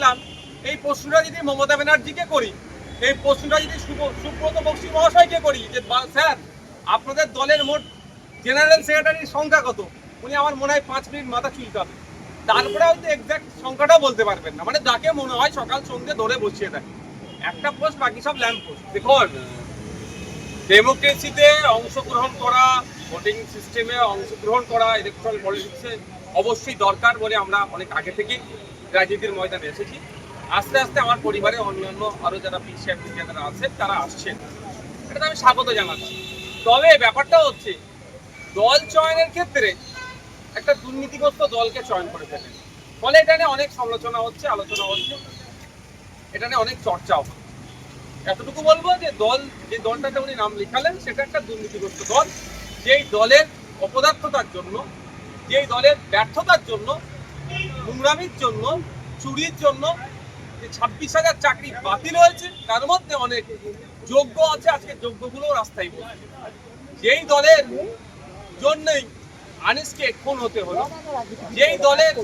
দেখলাম, এই প্রশ্নটা যদি মমতা ব্যানার্জিকে করি, এই প্রশ্নটা যদি সুব- সুব্রত বক্সি মহাশয়কে করি, যে স্যার, আপনাদের দলের মোট জেনারেল সেক্রেটারির সংখ্যা কত? উনি আমার মনে হয় পাঁচ মিনিট মাথা চুলকাবে। তারপরে হয়তো এক্সাক্ট সংখ্যাটাও বলতে পারবেন না। মানে যাকে মনে হয় সকাল সন্ধ্যে ধরে বসিয়ে দেয়। একটা পোস্ট বাকি সব ল্যাম্প পোস্ট দেখুন ডেমোক্রেসিতে অংশগ্রহণ করা ভোটিং সিস্টেমে অংশগ্রহণ করা ইলেকট্রাল পলিটিক্সে অবশ্যই দরকার বলে আমরা অনেক আগে থেকেই রাজনীতির ময়দানে এসেছি। আস্তে আস্তে আমার পরিবারে অন্যান্য আরও যারা পিছিয়ে যারা আছেন, তারা আসছেন। এটা আমি স্বাগত জানাচ্ছি। তবে ব্যাপারটা হচ্ছে, দল চয়নের ক্ষেত্রে একটা দুর্নীতিগ্রস্ত দলকে চয়ন করে ফেলেন। ফলে এটা নিয়ে অনেক সমালোচনা হচ্ছে, আলোচনা হচ্ছে। এটা নিয়ে অনেক চর্চাও এতটুকু বলব যে দল, যে দলটাতে উনি নাম লিখালেন, সেটা একটা দুর্নীতিগ্রস্ত দল। যেই দলের অপদার্থতার জন্য, যেই দলের ব্যর্থতার জন্য নোংরামির জন্য, চুরির জন্য যে ছাব্বিশ হাজার চাকরি বাতিল হয়েছে, তার মধ্যে অনেক যোগ্য আছে, আজকে যোগ্যগুলো রাস্তায় বসছে যেই দলের জন্যই আনিসকে খুন হতে হলো, যেই দলের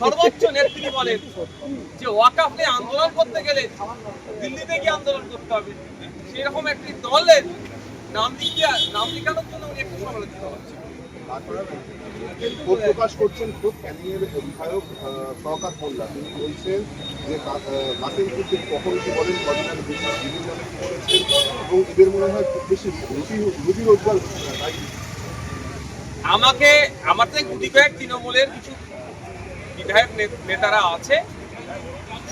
সর্বোচ্চ নেত্রী বলেন যে ওয়াকাফ নিয়ে আন্দোলন করতে গেলে দিল্লিতে গিয়ে আন্দোলন করতে হবে, সেরকম একটি দলের নাম লিখিয়া নাম লিখানোর জন্য উনি একটু সমালোচিত হচ্ছে ক্ষোভ প্রকাশ করছেন খুব ক্যানিংয়ের বিধায়ক শওকাত মোল্লা। তিনি বলছেন যে কা- আহ, কখন কি বলেন কদিনের বিভিন্ন এবং এদের মনে হয় খুব বেশি রুটি রুটি রোজগার হচ্ছে না, তাই আমাকে আমার থেকে গুটি কয়েক তৃণমূলের কিছু বিধায়ক নেতারা আছে।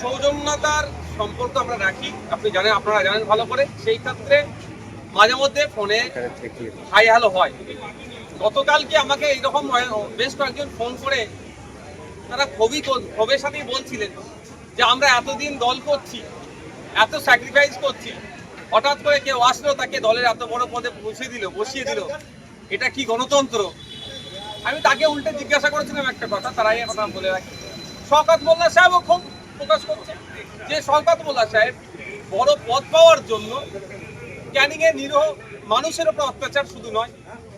সৌজন্যতার সম্পর্ক আমরা রাখি। আপনি জানেন আপনারা জানেন ভালো করে। সেই ক্ষেত্রে মাঝে মধ্যে ফোনে হাই হ্যালো হয়। গতকালকে আমাকে এইরকম বেশ কয়েকজন ফোন করে, তারা খুবই ক্ষোভের সাথেই বলছিলেন যে আমরা এতদিন দল করছি, এত স্যাক্রিফাইস করছি, হঠাৎ করে কেউ আসলো, তাকে দলের এত বড় পদে পৌঁছে দিল, বসিয়ে দিল। এটা কি গণতন্ত্র? আমি তাকে উল্টে জিজ্ঞাসা করেছিলাম একটা কথা, তারাই কথা বলে রাখি। শওকত মোল্লা সাহেবও খুব প্রকাশ করছে যে শওকত মোল্লা সাহেব বড় পদ পাওয়ার জন্য ক্যানিংয়ে নিরহ মানুষের উপর অত্যাচার শুধু নয়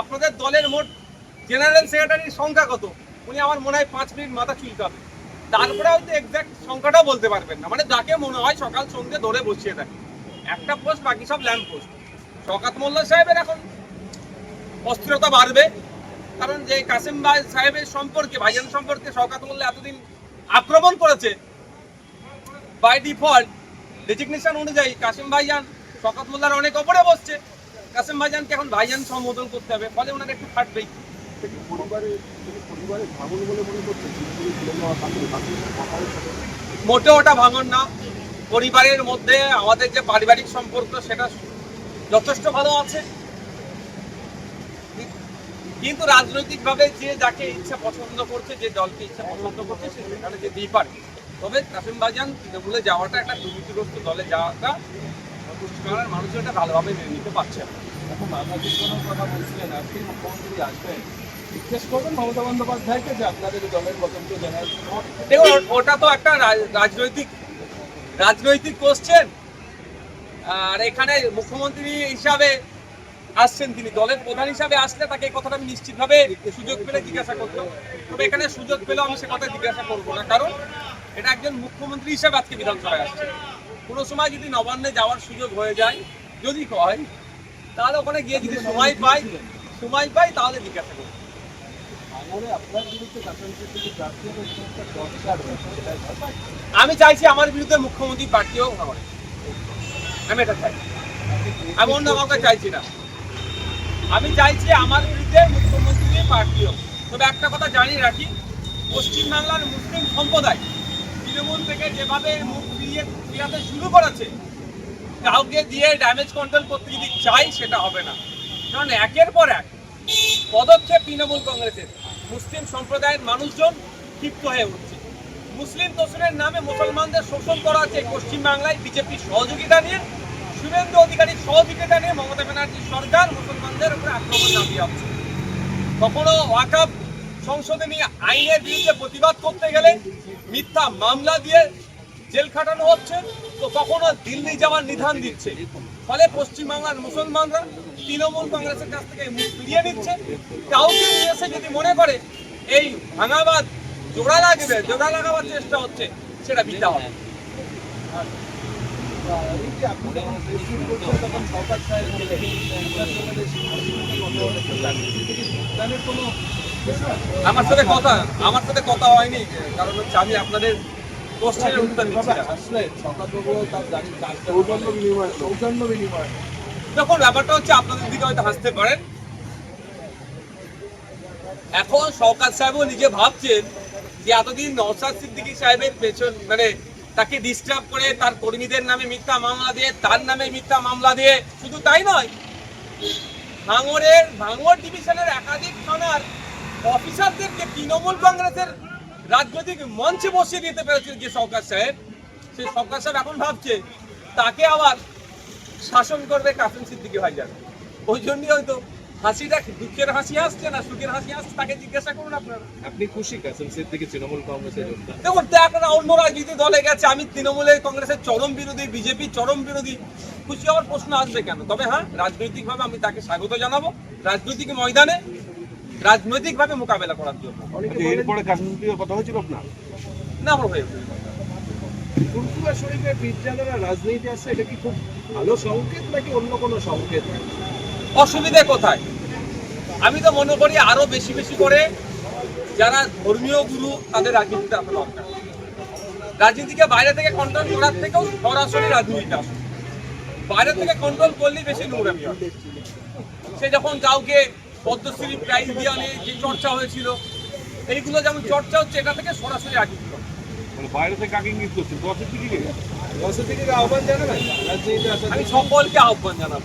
আপনাদের দলের মোট জেনারেল সেক্রেটারির সংখ্যা কত? উনি আমার মনে হয় পাঁচ মিনিট মাথা চুলকাবে। তারপরে হয়তো এক্সাক্ট সংখ্যাটাও বলতে পারবেন না। মানে যাকে মনে হয় সকাল সন্ধ্যে ধরে বসিয়ে দেয়। একটা পোস্ট বাকি সব ল্যাম্প পোস্ট শকাত মোল্লা সাহেবের এখন অস্থিরতা বাড়বে। কারণ যে কাসিম ভাই সাহেবের সম্পর্কে, ভাইজান সম্পর্কে শওকাত মোল্লা এতদিন আক্রমণ করেছে বাই ডিফল্ট ডেজিগনেশন অনুযায়ী কাসিম ভাইজান শওকাত মোল্লার অনেক ওপরে বসছে। কাসিম ভাইজানকে এখন ভাইজান সম্বোধন করতে হবে ফলে ওনার একটু ফাটবেই। মোটে ওটা ভাঙন না। পরিবারের মধ্যে আমাদের যে পারিবারিক সম্পর্ক সেটা যথেষ্ট ভালো আছে। কিন্তু রাজনৈতিকভাবে যে যাকে ইচ্ছা পছন্দ করছে যে দলকে ইচ্ছা পছন্দ করছে সে সেখানে যেতেই পারে। তবে কাসিম বাজান তৃণমূলে যাওয়াটা একটা দুর্নীতিগ্রস্ত দলে যাওয়াটা পশ্চিমবাংলার মানুষ এটা ভালোভাবে মেনে নিতে পারছে না। এখন বাধা বিজ্ঞানের কথা বলছিলেন আজকে মুখ্যমন্ত্রী আসবেন। জিজ্ঞেস করবেন মমতা বন্দ্যোপাধ্যায়কে যে আপনাদের দলের গতন্ত জেনারেল দেখুন ওটা তো একটা রাজনৈতিক রাজনৈতিক কোশ্চেন আর এখানে মুখ্যমন্ত্রী হিসাবে আসছেন তিনি দলের প্রধান হিসাবে আসলে তাকে এই কথাটা আমি নিশ্চিতভাবে সুযোগ পেলে জিজ্ঞাসা করতাম। তবে এখানে সুযোগ পেলে আমি সে কথা জিজ্ঞাসা করব না কারণ এটা একজন মুখ্যমন্ত্রী হিসাবে আজকে বিধানসভায় আসছে। কোনো সময় যদি নবান্নে যাওয়ার সুযোগ হয়ে যায় যদি হয় তাহলে ওখানে গিয়ে যদি সময় পাই সময় পাই তাহলে জিজ্ঞাসা সেটা আমি চাইছি আমার বিরুদ্ধে মুখ্যমন্ত্রী প্রার্থীও হবে আমি এটা চাই। আমি অন্য কাউকে চাইছি না। আমি চাইছি আমার বিরুদ্ধে মুখ্যমন্ত্রী প্রার্থী হোক তবে একটা কথা জানিয়ে রাখি পশ্চিমবাংলার মুসলিম সম্প্রদায় তৃণমূল থেকে যেভাবে মুখ ফিরিয়ে ফিরাতে শুরু করেছে, কাউকে দিয়ে ড্যামেজ কন্ট্রোল করতে যদি চাই সেটা হবে না। কারণ একের পর এক পদক্ষেপ তৃণমূল কংগ্রেসের। মুসলিম সম্প্রদায়ের মানুষজন ক্ষিপ্ত হয়ে উঠছে। মুসলিম তসুরের নামে মুসলমানদের শোষণ করা হচ্ছে এই পশ্চিমবাংলায় বিজেপির সহযোগিতা নিয়ে। শুভেন্দু অধিকারীর সহযোগিতা নিয়ে মমতা ব্যানার্জির সরকার মুসলমানদের উপরে আক্রমণ চালিয়ে যাচ্ছে কখনো ওয়াকাপ সংশোধনী আইনের বিরুদ্ধে প্রতিবাদ করতে গেলে মিথ্যা মামলা দিয়ে জেল খাটানো হচ্ছে, তো কখনো দিল্লি যাওয়ার নিধান দিচ্ছে। ফলে পশ্চিমবাংলার মুসলমানরা, তৃণমূল কংগ্রেসের কাছ থেকে মুখ ফিরিয়ে নিচ্ছে। কাউকে নিয়ে এসে যদি মনে করে এই ভাঙাবাদ জোড়া লাগবে, জোড়া লাগাবার চেষ্টা হচ্ছে, সেটা বিটা হবে। সরকার আমার সাথে কথা, আমার সাথে কথা হয়নি, কারণ হচ্ছে আমি আপনাদের দেখুন, ব্যাপারটা হচ্ছে আপনাদের দিকে হয়তো হাসতে পারেন। এখন সরকার সাহেবও নিজে ভাবছেন যে এতদিন নওসাদ সিদ্দিকী সাহেবের পেছন মানে তাকে ডিস্টার্ব করে তার কর্মীদের নামে মিথ্যা মামলা দিয়ে, তার নামে মিথ্যা মামলা দিয়ে, শুধু তাই নয়, ভাঙড়ের, ভাঙড় ডিভিশনের একাধিক থানার অফিসারদেরকে তৃণমূল কংগ্রেসের রাজনৈতিক মঞ্চে বসিয়ে দিতে পেরেছিল যে সরকার সাহেব সেই সরকার সাহেব এখন ভাবছে তাকে আবার শাসন করবে কাসিম সিদ্দিকী ভাইজান। ওই জন্যই হয়তো হাসিটা দুঃখের হাসি আসছে না সুখের হাসি আসছে তাকে জিজ্ঞাসা করুন আপনারা। আপনি খুশি কাসেম সিদ্দিকী তৃণমূল কংগ্রেসে যোগদান দেখুন তো আপনারা অন্য রাজনীতি দলে গেছে আমি তৃণমূলের কংগ্রেসের চরম বিরোধী বিজেপি চরম বিরোধী খুশি হওয়ার প্রশ্ন আসবে কেন? তবে হ্যাঁ রাজনৈতিকভাবে আমি তাকে স্বাগত জানাব। রাজনৈতিক ময়দানে রাজনৈতিকভাবে মোকাবেলা করার জন্য। এরপরে কাশ্মীর কথা হয়েছিল আপনার? না আমার হয়ে উঠবে। ফুরফুরা শরীফের বিদ্যালয়ের রাজনীতি আছে এটা কি খুব ভালো সংকেত নাকি অন্য কোনো সংকেত? অসুবিধে কোথায়? আমি তো মনে করি আরও বেশি বেশি করে যারা ধর্মীয় গুরু তাদের রাজনীতিতে আসা দরকার। রাজনীতিকে বাইরে থেকে কন্ট্রোল করার থেকেও সরাসরি রাজনীতিতে আসে। বাইরে থেকে কন্ট্রোল করলেই বেশি নোংরামি হয়। সে যখন কাউকে পদ্মশ্রী প্রাইজ দেওয়া নিয়ে যে চর্চা হয়েছিল এইগুলো যেমন চর্চা হচ্ছে এটা থেকে সরাসরি আগে। মানে বাইরে থেকে আগে ইঙ্গিত করছেন? দশের দিকে দশের থেকে আহ্বান জানাবেন? আমি সকলকে আহ্বান জানাব।